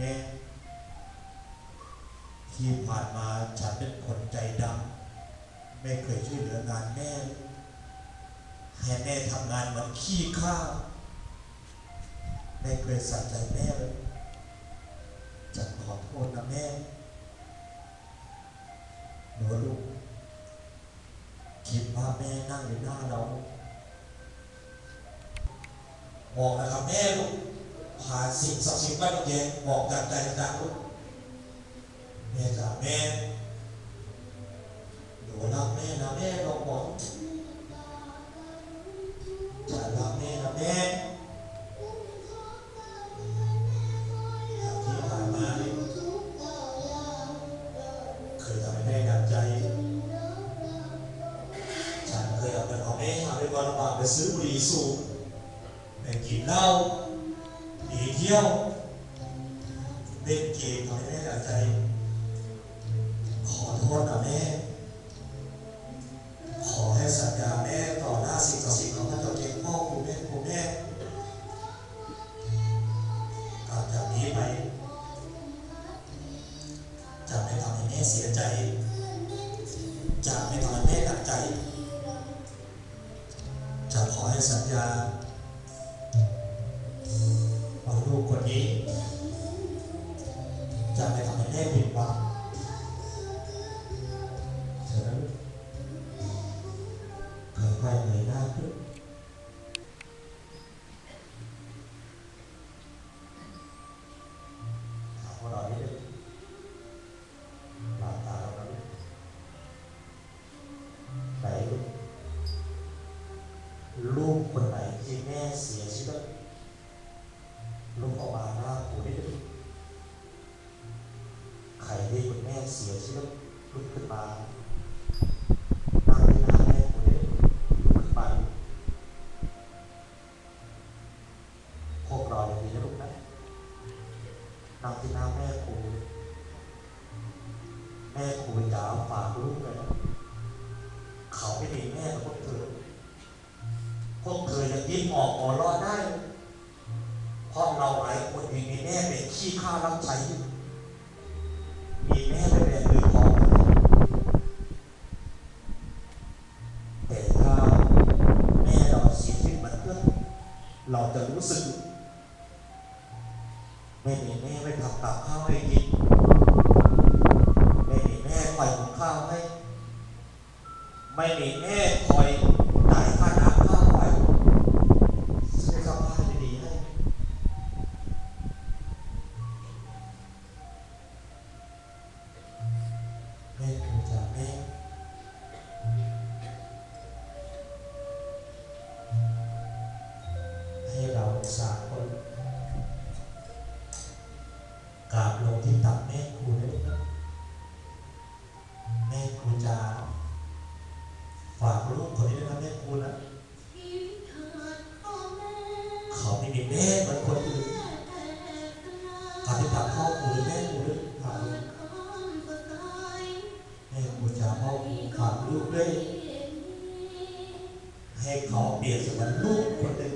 แม่ที่ผ่านมาฉันเป็นคนใจดำไม่เคยช่วยเหลืองานแม่ให้แม่ทำงานเหมือนขี้ข้าวไม่เคยใส่ใจแม่เลยฉันขอโทษนะแม่หนูลูกคิดว่าแม่นั่งอยู่หน้าเรา บอกนะครับแม่ลูก ผ่านสิ่งศักดิ์สิทธิ์ไม่ต้องเย็นบอกจากใจจากลูกแม่จ๋าแม่หนูรักแม่นะแม่ลองบอกจะรักแม่นะแม่ที่ผ่านมาเคยทำให้แม่ดับใจฉันเคยเอาเงินของแม่หาไปวันละบาทไปซื้อบุหรี่สูบไปกินเหล้า เที่ยวเล่นเกมทำให้แม่ดับใจ ขอโทษนะแม่ ขอให้สัญญาแม่ต่อหน้าสิ่งศักดิ์สิทธิ์ของพระเจ้าเองพ่อคุณแม่คุณแม่ต่อจากนี้ไปจะไม่ทำให้แม่เสียใจจะไม่ทำให้แม่หนักใจจะขอให้สัญญา จะไม่ทำให้แม่ผิดหวังเธอนะลูกค่อยๆเงยหน้าขึ้นถามว่าเราได้หลับตาแล้วนะลูกไหนลูกลูกคนไหนที่แม่เสียชีวิตลูกออกมาหน้ากูได้ด้วย ที่คุณแม่เสียชีวิตลุกขึ้นมานั่งที่หน้าแม่กูได้ด้วยลุกขึ้นมาพวกเราอย่างนี้นะลูกนะนั่งที่หน้าแม่ครูแม่ครูจ๋าฝากลูกเลยนะเขาไม่มีแม่พวกเธอพวกเธอยังยิ้มออกหัวเรอดได้เพราะเราหลายคนเองมีแม่เป็นขี้ข้ารับใช้อยู่มีแม่เป็นแรงมือของแต่ถ้าแม่เราเสียชีวิตเหมือนเพื่อน เราจะรู้สึก ไม่มีแม่ไม่ทำกับข้าวให้กินไม่มีแม่คอยหุงข้าวให้ ไม่มีแม่คอยจ่ายค่าน้ำค่าไฟซื้อเสื้อผ้าดีๆให้แม่ ฝากลูกคนนี้ด้วยนะแม่คุณนะเขาไม่มีแม่เหมือนคนอื่นการที่ตักพ่อคุณแม่คุณด้วยฝากลูกแม่คุณจะพ่อคุณฝากลูกด้วยให้เขาเปลี่ยนเสมือนลูกคนหนึ่ง